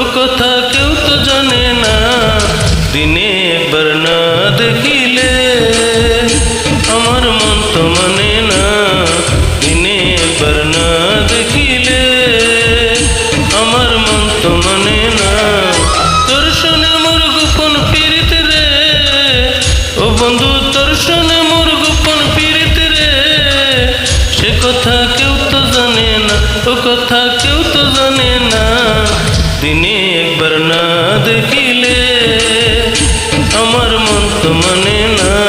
ও কথা কেউ তো জানে না। দিনে একবার না দেখিলে আমার মন তো মানে না। দিনে একবার না দেখিলে আমার মন তো মানে না। তোর শোনে মোর গোপন পীড়িত রে। ও বন্ধু, তোর শোনে মোর গোপন পীড়িত রে। সে কথা কেউ তো জানে না, ও কথা কেউ তো জানে না। দিনে একবার না দেখিলে আমার মন তো মানে না।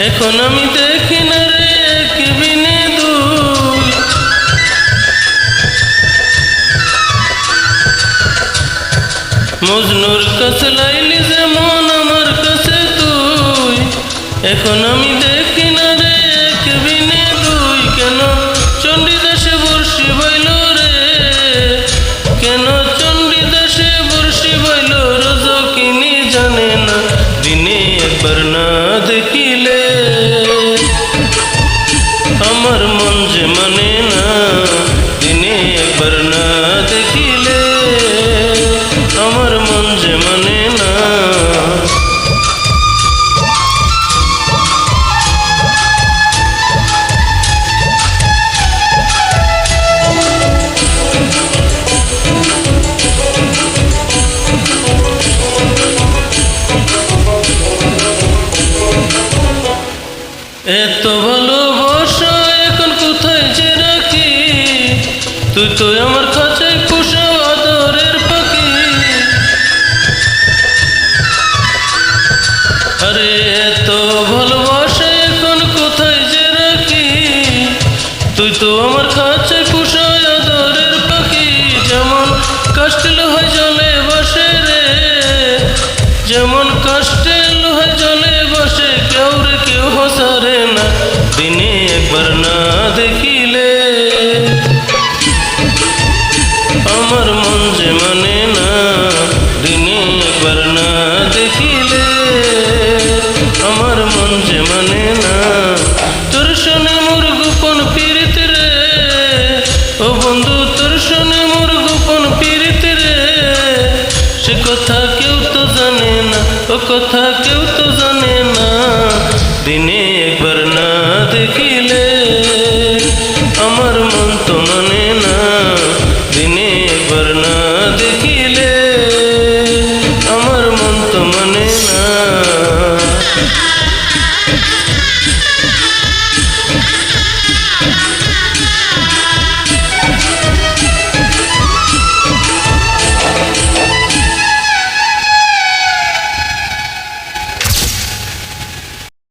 এখন আমি দেখি না রে কেবিনে বিনে দুই মজনুর কাছে লাইলি যেমন আমার কাছে তুই। এখন আমি দেখি না যে মানে না দিনে একবার না দেখিলে আমার মন যে মানে না এত ভালোবাসা তুই তো আমার কাছে পোষা আদরের পাখি। আরে এত ভালোবাসা এখন কোথায় যে রাখি? তুই তো আমার কাছে পোষা আদরের পাখি। যেমন কষ্ট হয় জলে বসে রে, যেমন কষ্টে লোহায় জলে বসে, কেউ রে কেউ হসারে না। দিনে একবার না দেখিলে আমার মন যে মানে না, দিনে একবার না দেখিলে। আমার মন যে মানে না, তোর শোনে মোর গোপন পীড়িত রে। ও বন্ধু, তোর শোনে মোর গোপন পীড়িত রে। সে কথা কেউ তো জানে না, ও কথা কেউ তো জানে না।